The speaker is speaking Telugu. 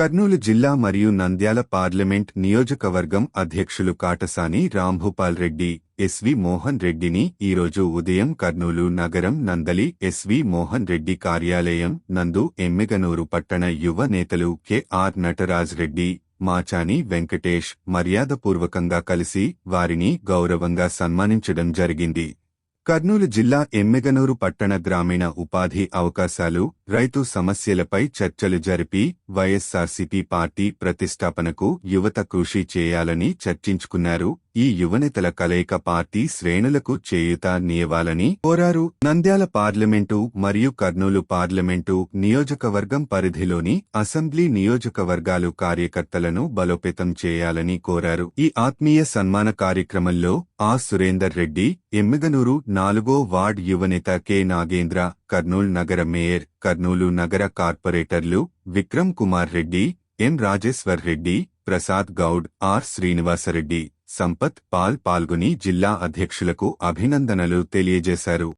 కర్నూలు జిల్లా మరియు నంద్యాల పార్లమెంట్ నియోజకవర్గం అధ్యక్షులు కాటసాని రాంభూపాల్ రెడ్డి ఎస్వి మోహన్ రెడ్డిని ఈరోజు ఉదయం కర్నూలు నగరం నందలి ఎస్వి మోహన్ రెడ్డి కార్యాలయం నందు ఎమ్మెగనూరు పట్టణ యువ నేతలు కెఆర్ నటరాజ్ రెడ్డి మాచాని వెంకటేష్ మర్యాదపూర్వకంగా కలిసి వారిని గౌరవంగా సన్మానించడం జరిగింది. కర్నూలు జిల్లా ఎమ్మెగనూరు పట్టణ గ్రామీణ ఉపాధి అవకాశాలు రైతు సమస్యలపై చర్చలు జరిపి వైఎస్సార్సీపీ పార్టీ ప్రతిష్టాపనకు యువత కృషి చేయాలని చర్చించుకున్నారు. ఈ యువనేతల కలయిక పార్టీ శ్రేణులకు చేయుత నియవాలని కోరారు. నంద్యాల పార్లమెంటు మరియు కర్నూలు పార్లమెంటు నియోజకవర్గం పరిధిలోని అసెంబ్లీ నియోజకవర్గాలు కార్యకర్తలను బలోపేతం చేయాలని కోరారు. ఈ ఆత్మీయ సన్మాన కార్యక్రమంలో ఆ సురేందర్ రెడ్డి ఎమ్మిగనూరు నాలుగో వార్డ్ యువనేత కె. నాగేంద్ర కర్నూలు నగర మేయర్ కర్నూలు నగర కార్పొరేటర్లు విక్రమ్ కుమార్ రెడ్డి ఎం రాజేశ్వర్ రెడ్డి ప్రసాద్ గౌడ్ ఆర్. శ్రీనివాసరెడ్డి సంపత్ పాల్ పాల్గొని జిల్లా అధ్యక్షులకు అభినందనలు తెలియజేశారు.